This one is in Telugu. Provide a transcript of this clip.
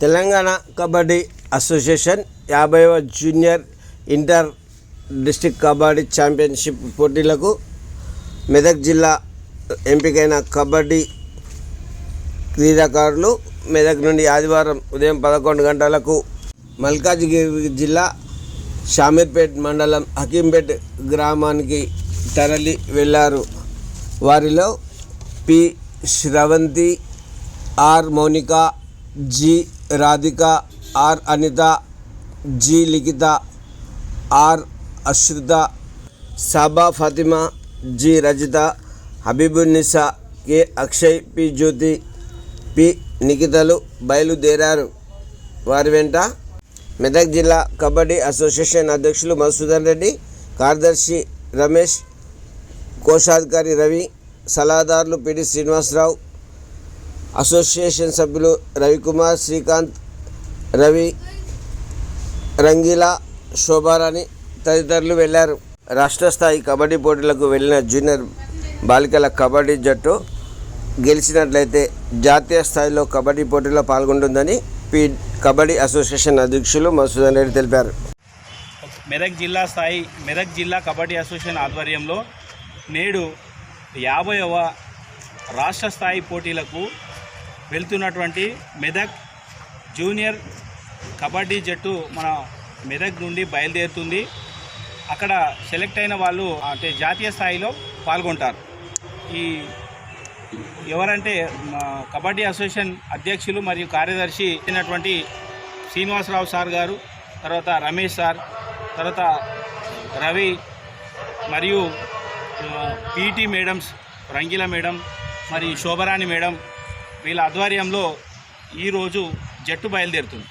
తెలంగాణ కబడ్డీ అసోసియేషన్ యాభైవ junior inter district kabaddi championship పోటీలకు మెదక్ జిల్లా ఎంపికైన కబడ్డీ క్రీడాకారులు మెదక్ నుండి ఆదివారం ఉదయం పదకొండు గంటలకు మల్కాజ్గిరి జిల్లా షామీర్పేట్ మండలం హకీంపేట్ గ్రామానికి తరలి వెళ్ళారు. వారిలో P Sravanthi R Mounika G Radhika R Anitha G Likhitha R Ashritha Saba Fatima G Rajitha Habeebunnisa K Akshay P Jyothi P నిఖితలు బయలుదేరారు. వారి వెంట మెదక్ జిల్లా కబడ్డీ అసోసియేషన్ అధ్యక్షులు మధుసూదన్ రెడ్డి కార్యదర్శి రమేష్ కోశాధికారి రవి సలహాదారులు పిడి శ్రీనివాసరావు అసోసియేషన్ సభ్యులు రవికుమార్ శ్రీకాంత్ రవి రంగీలా శోభారాణి తదితరులు వెళ్ళారు. రాష్ట్ర స్థాయి కబడ్డీ పోటీలకు వెళ్ళిన జూనియర్ బాలికల కబడ్డీ జట్టు గెలిచినట్లయితే జాతీయ స్థాయిలో కబడ్డీ పోటీలో పాల్గొంటుందని పి కబడ్డీ అసోసియేషన్ అధ్యక్షులు మసూదన్ రెడ్డి తెలిపారు. మెదక్ జిల్లా స్థాయి మెదక్ జిల్లా కబడ్డీ అసోసియేషన్ ఆధ్వర్యంలో నేడు యాభైవ రాష్ట్ర స్థాయి పోటీలకు వెళ్తున్నటువంటి మెదక్ జూనియర్ కబడ్డీ జట్టు మన మెదక్ నుండి బయలుదేరుతుంది. అక్కడ సెలెక్ట్ అయిన వాళ్ళు అంటే జాతీయ స్థాయిలో పాల్గొంటారు. ఈ ఎవరంటే కబడ్డీ అసోసియేషన్ అధ్యక్షులు మరియు కార్యదర్శి అయినటువంటి శ్రీనివాసరావు సార్ గారు తర్వాత రమేష్ సార్ తర్వాత రవి మరియు పీటీ మేడమ్స్ రంగీల మేడం మరి శోభరాణి మేడం వీళ్ళ ఆధ్వర్యంలో ఈరోజు జట్టు బయలుదేరుతుంది.